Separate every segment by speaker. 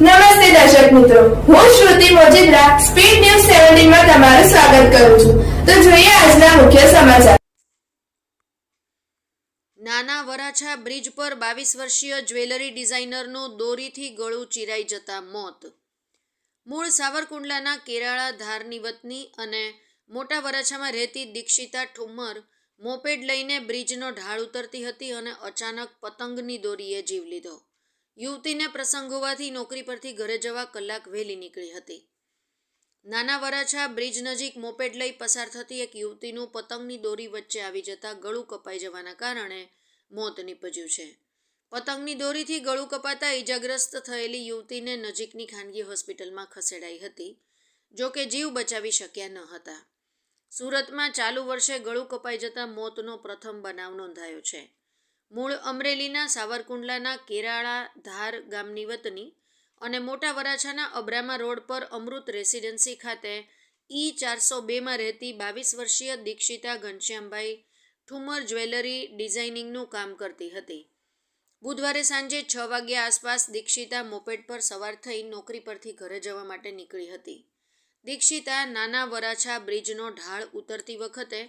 Speaker 1: નમસ્તે દર્શક મિત્રો. હું શ્રુતિ મોજીદ્રા સ્પીડ ન્યૂઝ સેવન્ટીનમાં તમારું સ્વાગત કરું છું. તો જોઈએ આજના મુખ્ય સમાચાર.
Speaker 2: નાના વરાછા બ્રિજ પર બાવીસ વર્ષીય જ્વેલરી ડિઝાઇનરનું દોરીથી ગળું ચીરાઈ જતા મોત. મૂળ સાવરકુંડલાના કેરાળા ધારની વતની અને મોટા વરાછામાં રહેતી દીક્ષિતા ઠુમ્મર મોપેડ લઈને બ્રિજનો ઢાળ ઉતરતી હતી અને અચાનક પતંગની દોરીએ જીવ લીધો. યુવતીને પ્રસંગ હોવાથી નોકરી પરથી ઘરે જવા કલાક વહેલી નીકળી હતી. નાના વરાછા બ્રિજ નજીક મોપેડ લઈ પસાર થતી એક યુવતીનું પતંગની દોરી વચ્ચે આવી જતા ગળું કપાઈ જવાના કારણે મોત નીપજ્યું છે. પતંગની દોરીથી ગળું કપાતા ઈજાગ્રસ્ત થયેલી યુવતીને નજીકની ખાનગી હોસ્પિટલમાં ખસેડાઈ હતી, જો કે જીવ બચાવી શક્યા ન હતા. સુરતમાં ચાલુ વર્ષે ગળું કપાઈ જતા મોતનો પ્રથમ બનાવ નોંધાયો છે. મૂળ અમરેલીના સાવરકુંડલાના કેરાળા ધાર ગામની વતની અને મોટા વરાછાના અબ્રામા રોડ પર અમૃત રેસિડેન્સી ખાતે ઈ ચારસો બેમાં રહેતી બાવીસ વર્ષીય દીક્ષિતા ઘનશ્યામભાઈ ઠુમર જ્વેલરી ડિઝાઇનિંગનું કામ કરતી હતી. બુધવારે સાંજે છ વાગ્યા આસપાસ દીક્ષિતા મોપેડ પર સવાર થઈ નોકરી પરથી ઘરે જવા માટે નીકળી હતી. દીક્ષિતા નાના વરાછા બ્રિજનો ઢાળ ઉતરતી વખતે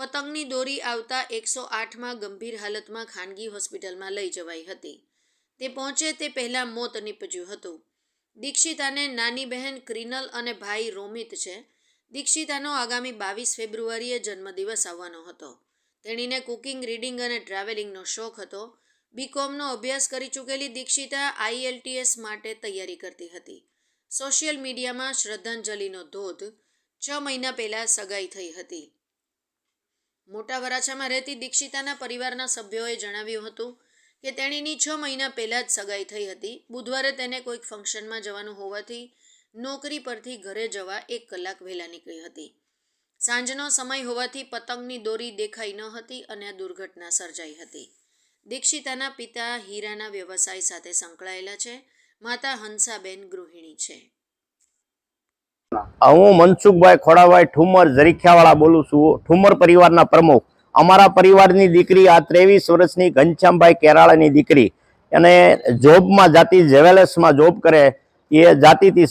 Speaker 2: પતંગની દોરી આવતા એકસો આઠમાં ગંભીર હાલતમાં ખાનગી હોસ્પિટલમાં લઈ જવાઈ હતી. તે પહોંચે તે પહેલાં મોત નીપજ્યું હતું. દીક્ષિતાને નાની બહેન ક્રિનલ અને ભાઈ રોમિત છે. દીક્ષિતાનો આગામી બાવીસ ફેબ્રુઆરીએ જન્મદિવસ આવવાનો હતો. તેણીને કુકિંગ, રીડિંગ અને ટ્રાવેલિંગનો શોખ હતો. બીકોમનો અભ્યાસ કરી ચૂકેલી દીક્ષિતા આઈએલટીએસ માટે તૈયારી કરતી હતી. સોશિયલ મીડિયામાં શ્રદ્ધાંજલિનો ધોધ છ મહિના પહેલાં સગાઈ થઈ હતી. મોટા વરાછામાં રહેતી દીક્ષિતાના પરિવારના સભ્યોએ જણાવ્યું હતું કે તેણીની છ મહિના પહેલાં જ સગાઈ થઈ હતી. બુધવારે તેને કોઈક ફંક્શનમાં જવાનું હોવાથી નોકરી પરથી ઘરે જવા એક કલાક વહેલા નીકળી હતી. સાંજનો સમય હોવાથી પતંગની દોરી દેખાઈ ન હતી અને આ દુર્ઘટના સર્જાઈ હતી. દીક્ષિતાના પિતા હીરાના વ્યવસાય સાથે સંકળાયેલા છે. માતા હંસાબેન ગૃહિણી છે.
Speaker 3: હું મનસુખભાઈ ખોડાભાઈ ઠુમર ઝરીખ્યાવાળા બોલું છું. ઠુમર પરિવારના પ્રમુખ. અમારા પરિવારની દીકરી આ ત્રેવીસ વર્ષની ઘનશ્યામભાઈ કેરાળાની દીકરી. અને જોબમાં જાતી, જેવેલર્સમાં જોબ કરે. એ જાતિથી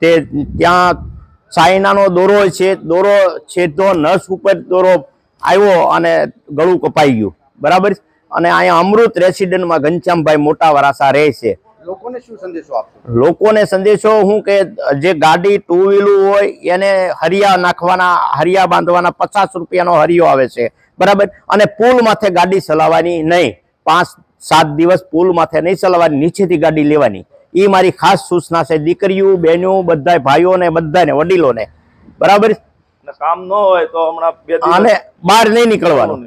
Speaker 3: તે ત્યાં ચાઇનાનો દોરો છે. દોરો છેદો નસ ઉપર દોરો આવ્યો અને ગળું કપાઈ ગયું. બરાબર? અને અહીંયા અમૃત રેસિડન્ટમાં ઘનશ્યામભાઈ મોટા વરાસા રહે છે.
Speaker 4: લોકોને શું સંદેશો આપશો?
Speaker 3: લોકોને સંદેશો હું કે જે ગાડી ટુ વ્હીલું હોય એને હરિયા નાખવાના હરિયા બાંધવાના પચાસ રૂપિયાનો હરિયો આવે છે. બરાબર? અને પુલ માથે ગાડી ચલાવવાની નહીં. પાંચ સાત દિવસ પુલ માથે નહીં ચલાવવાની નીચેથી ગાડી લેવાની. એ મારી ખાસ સૂચના છે. દીકરીઓ બહેનો બધા ભાઈઓને બધાને વડીલોને. બરાબર?
Speaker 5: કામ ન હોય તો હમણાં બે
Speaker 3: અને બહાર નહીં નીકળવાનું.